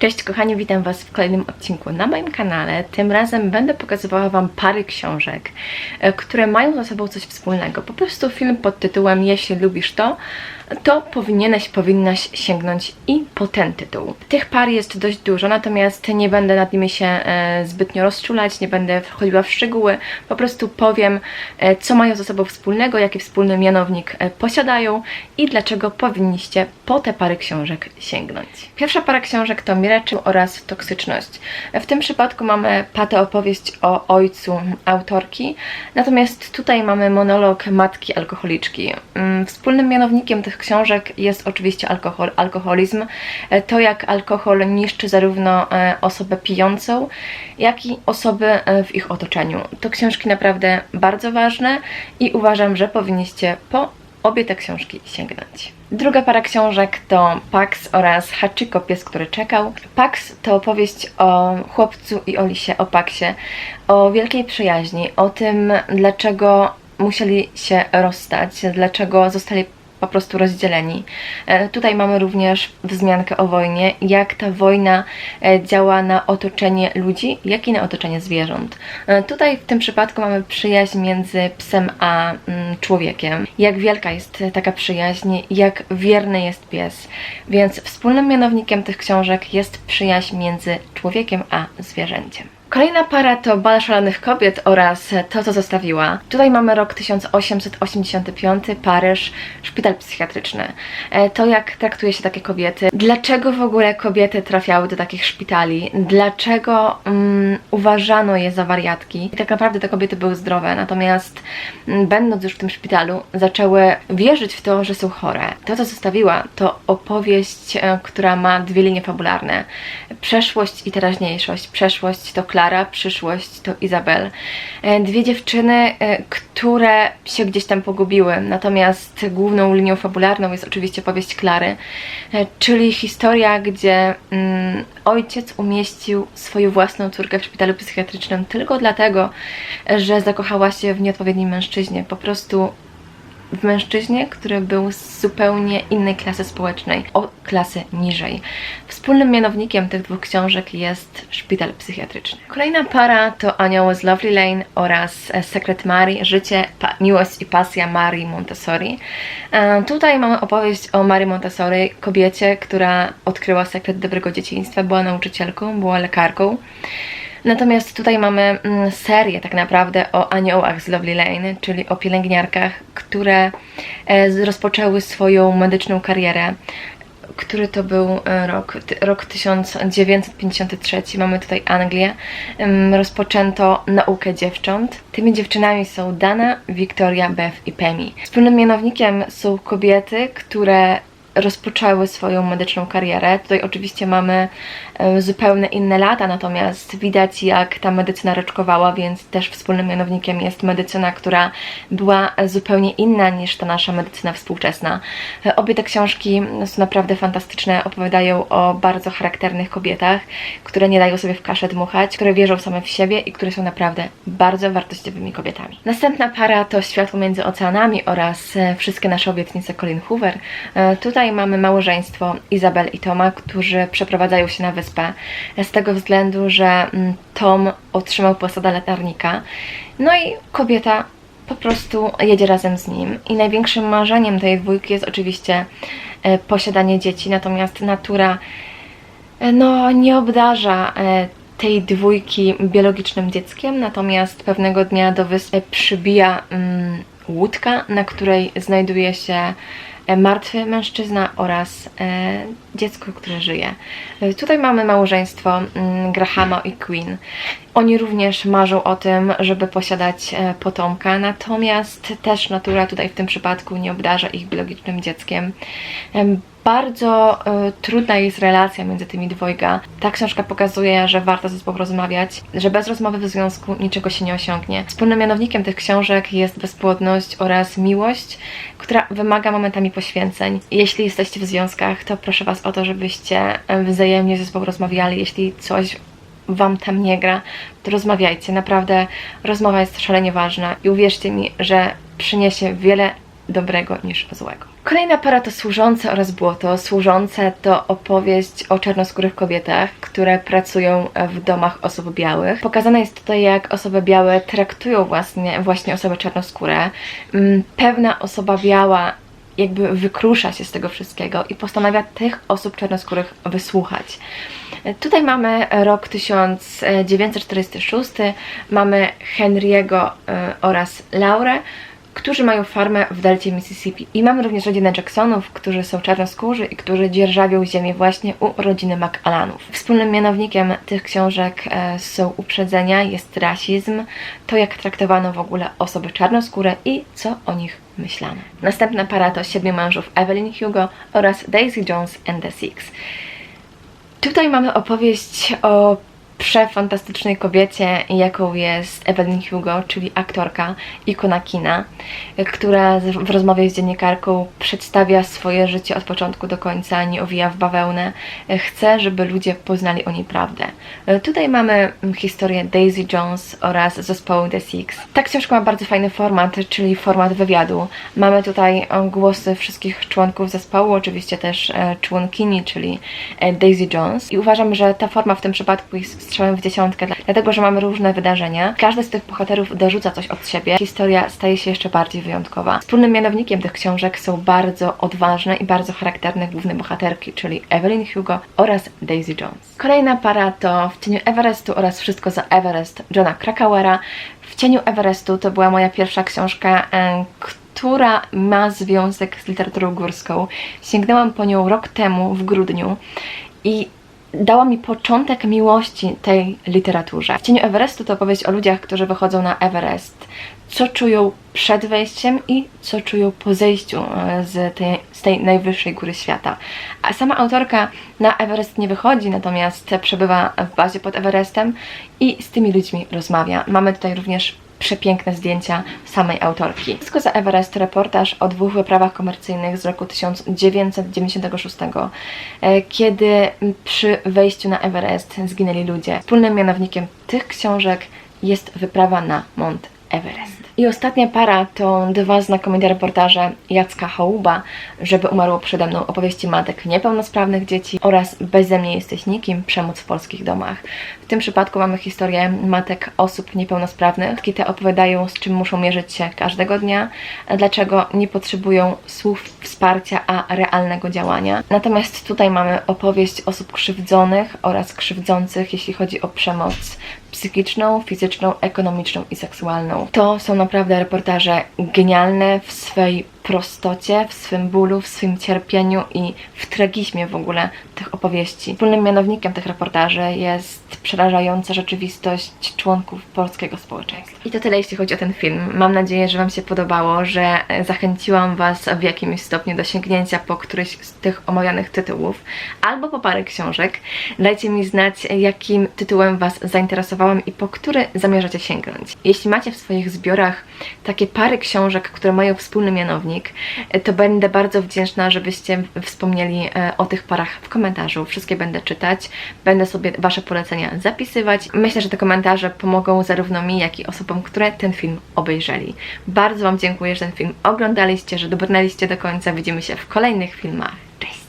Cześć kochani, witam Was w kolejnym odcinku na moim kanale. Tym razem będę pokazywała Wam pary książek, e, które mają ze sobą coś wspólnego. Po prostu film pod tytułem Jeśli lubisz to, to powinieneś, powinnaś sięgnąć i po ten tytuł. Tych par jest dość dużo, natomiast nie będę nad nimi się e, zbytnio rozczulać, nie będę wchodziła w szczegóły, po prostu powiem, e, co mają ze sobą wspólnego, jaki wspólny mianownik e, posiadają i dlaczego powinniście po te pary książek sięgnąć. Pierwsza para książek to Miracle oraz Toksyczność. W tym przypadku mamy patę opowieść o ojcu autorki, natomiast tutaj mamy monolog matki alkoholiczki. Mm, Wspólnym mianownikiem tych książek jest oczywiście alkohol, alkoholizm. E, To jak alkohol niszczy zarówno e, osobę pijącą, jak i osoby e, w ich otoczeniu. To książki naprawdę bardzo ważne i uważam, że powinniście po obie te książki sięgnąć. Druga para książek to Pax oraz Hachiko, pies, który czekał. Pax to opowieść o chłopcu i o lisie, o Paxie, o wielkiej przyjaźni, o tym, dlaczego musieli się rozstać, dlaczego zostali po prostu rozdzieleni. E, Tutaj mamy również wzmiankę o wojnie, jak ta wojna e, działa na otoczenie ludzi, jak i na otoczenie zwierząt. E, Tutaj w tym przypadku mamy przyjaźń między psem a mm, człowiekiem. Jak wielka jest taka przyjaźń, jak wierny jest pies. Więc wspólnym mianownikiem tych książek jest przyjaźń między człowiekiem a zwierzęciem. Kolejna para to Bal Szalonych Kobiet oraz To, co zostawiła. Tutaj mamy rok 1885, Paryż, szpital psychiatryczny. E, To, jak traktuje się takie kobiety. Dlaczego w ogóle kobiety trafiały do takich szpitali? Dlaczego mm, uważano je za wariatki? I tak naprawdę te kobiety były zdrowe, natomiast mm, będąc już w tym szpitalu, zaczęły wierzyć w to, że są chore. To, co zostawiła, to opowieść, e, która ma dwie linie fabularne. Przeszłość i teraźniejszość. Przeszłość to Klara, przyszłość to Izabel. E, Dwie dziewczyny, e, które się gdzieś tam pogubiły, natomiast główną linią fabularną jest oczywiście powieść Klary, e, czyli historia, gdzie mm, ojciec umieścił swoją własną córkę w szpitalu psychiatrycznym tylko dlatego, że zakochała się w nieodpowiednim mężczyźnie. Po prostu w mężczyźnie, który był z zupełnie innej klasy społecznej, o klasy niżej. Wspólnym mianownikiem tych dwóch książek jest szpital psychiatryczny. Kolejna para to Anioły z Lovely Lane oraz Sekret Marii, życie, pa- miłość i pasja Marii Montessori. E, Tutaj mamy opowieść o Marii Montessori, kobiecie, która odkryła sekret dobrego dzieciństwa, była nauczycielką, była lekarką. Natomiast tutaj mamy mm, serię tak naprawdę o aniołach z Lovely Lane, czyli o pielęgniarkach, które e, rozpoczęły swoją medyczną karierę. Który to był e, rok? Rok 1953. Mamy tutaj Anglię. Rozpoczęto naukę dziewcząt. Tymi dziewczynami są Dana, Victoria, Beth i Pemi. Wspólnym mianownikiem są kobiety, które rozpoczęły swoją medyczną karierę. Tutaj oczywiście mamy e, zupełnie inne lata, natomiast widać jak ta medycyna raczkowała, więc też wspólnym mianownikiem jest medycyna, która była zupełnie inna niż ta nasza medycyna współczesna. E, Obie te książki są naprawdę fantastyczne, opowiadają o bardzo charakternych kobietach, które nie dają sobie w kaszę dmuchać, które wierzą same w siebie i które są naprawdę bardzo wartościowymi kobietami. Następna para to Światło między oceanami oraz e, Wszystkie nasze obietnice Colin Hoover. E, Tutaj mamy małżeństwo Izabel i Toma, którzy przeprowadzają się na wyspę z tego względu, że mm, Tom otrzymał posadę latarnika. No i kobieta po prostu jedzie razem z nim. I największym marzeniem tej dwójki jest oczywiście e, posiadanie dzieci, natomiast natura e, no, nie obdarza e, tej dwójki biologicznym dzieckiem, natomiast pewnego dnia do wyspy przybija mm, łódka, na której znajduje się e, martwy mężczyzna oraz e, dziecko, które żyje. E, Tutaj mamy małżeństwo mm, Grahama i Queen. Oni również marzą o tym, żeby posiadać potomka, natomiast też natura tutaj w tym przypadku nie obdarza ich biologicznym dzieckiem. Bardzo e, trudna jest relacja między tymi dwojga. Ta książka pokazuje, że warto ze sobą rozmawiać, że bez rozmowy w związku niczego się nie osiągnie. Wspólnym mianownikiem tych książek jest bezpłodność oraz miłość, która wymaga momentami poświęceń. Jeśli jesteście w związkach, to proszę Was o to, żebyście e, wzajemnie ze sobą rozmawiali. Jeśli coś Wam tam nie gra, to rozmawiajcie. Naprawdę rozmowa jest szalenie ważna i uwierzcie mi, że przyniesie wiele dobrego niż złego. Kolejna para to Służące oraz Błoto. Służące to opowieść o czarnoskórych kobietach, które pracują w domach osób białych. Pokazane jest tutaj, jak osoby białe traktują właśnie, właśnie osoby czarnoskóre. Mm, Pewna osoba biała jakby wykrusza się z tego wszystkiego i postanawia tych osób czarnoskórych wysłuchać. Tutaj mamy rok 1946, mamy Henry'ego e, oraz Laurę, którzy mają farmę w delcie Mississippi. I mamy również rodzinę Jacksonów, którzy są czarnoskórzy i którzy dzierżawią ziemię właśnie u rodziny McAllanów. Wspólnym mianownikiem tych książek e, są uprzedzenia, jest rasizm, to jak traktowano w ogóle osoby czarnoskóre i co o nich myślano. Następna para to Siedmiu mężów Evelyn Hugo oraz Daisy Jones and the Six. Tutaj mamy opowieść o przefantastycznej kobiecie, jaką jest Evelyn Hugo, czyli aktorka, ikona kina, która w rozmowie z dziennikarką przedstawia swoje życie od początku do końca, nie owija w bawełnę, chce, żeby ludzie poznali o niej prawdę. Tutaj mamy historię Daisy Jones oraz zespołu The Six. Ta książka ma bardzo fajny format, czyli format wywiadu. Mamy tutaj e, głosy wszystkich członków zespołu, oczywiście też e, członkini, czyli e, Daisy Jones. I uważam, że ta forma w tym przypadku jest strzałem w dziesiątkę, dla- dlatego że mamy różne wydarzenia. Każdy z tych bohaterów dorzuca coś od siebie. Historia staje się jeszcze bardziej wyjątkowa. Wspólnym mianownikiem tych książek są bardzo odważne i bardzo charakterne główne bohaterki, czyli Evelyn Hugo oraz Daisy Jones. Kolejna para to W cieniu Everestu oraz Wszystko za Everest Johna Krakauera. W cieniu Everestu to była moja pierwsza książka, e, która ma związek z literaturą górską. Sięgnęłam po nią rok temu, w grudniu i dała mi początek miłości tej literaturze. W cieniu Everestu to opowieść o ludziach, którzy wychodzą na Everest. Co czują przed wejściem i co czują po zejściu e, z tej, z tej najwyższej góry świata. A sama autorka na Everest nie wychodzi, natomiast przebywa w bazie pod Everestem i z tymi ludźmi rozmawia. Mamy tutaj również przepiękne zdjęcia samej autorki. Wszystko za Everest, reportaż o dwóch wyprawach komercyjnych z roku 1996, e, kiedy przy wejściu na Everest zginęli ludzie. Wspólnym mianownikiem tych książek jest wyprawa na Mount Everest. I ostatnia para to dwa znakomite reportaże Jacka Hołuba, żeby umarło przede mną opowieści matek niepełnosprawnych dzieci oraz Beze mnie jesteś nikim, przemoc w polskich domach. W tym przypadku mamy historię matek osób niepełnosprawnych. Matki te opowiadają, z czym muszą mierzyć się każdego dnia, dlaczego nie potrzebują słów wsparcia, a realnego działania. Natomiast tutaj mamy opowieść osób krzywdzonych oraz krzywdzących, jeśli chodzi o przemoc psychiczną, fizyczną, ekonomiczną i seksualną. To są naprawdę reportaże genialne w swej prostocie, w swym bólu, w swym cierpieniu i w tragizmie w ogóle tych opowieści. Wspólnym mianownikiem tych reportaży jest przerażająca rzeczywistość członków polskiego społeczeństwa. I to tyle, jeśli chodzi o ten film. Mam nadzieję, że Wam się podobało, że zachęciłam Was w jakimś stopniu do sięgnięcia po któryś z tych omawianych tytułów albo po parę książek. Dajcie mi znać, jakim tytułem Was zainteresowałam i po który zamierzacie sięgnąć. Jeśli macie w swoich zbiorach takie pary książek, które mają wspólny mianownik, to będę bardzo wdzięczna, żebyście wspomnieli e, o tych parach w komentarzu. Wszystkie będę czytać, będę sobie Wasze polecenia zapisywać. Myślę, że te komentarze pomogą zarówno mi, jak i osobom, które ten film obejrzeli. Bardzo Wam dziękuję, że ten film oglądaliście, że dobrnęliście do końca. Widzimy się w kolejnych filmach. Cześć!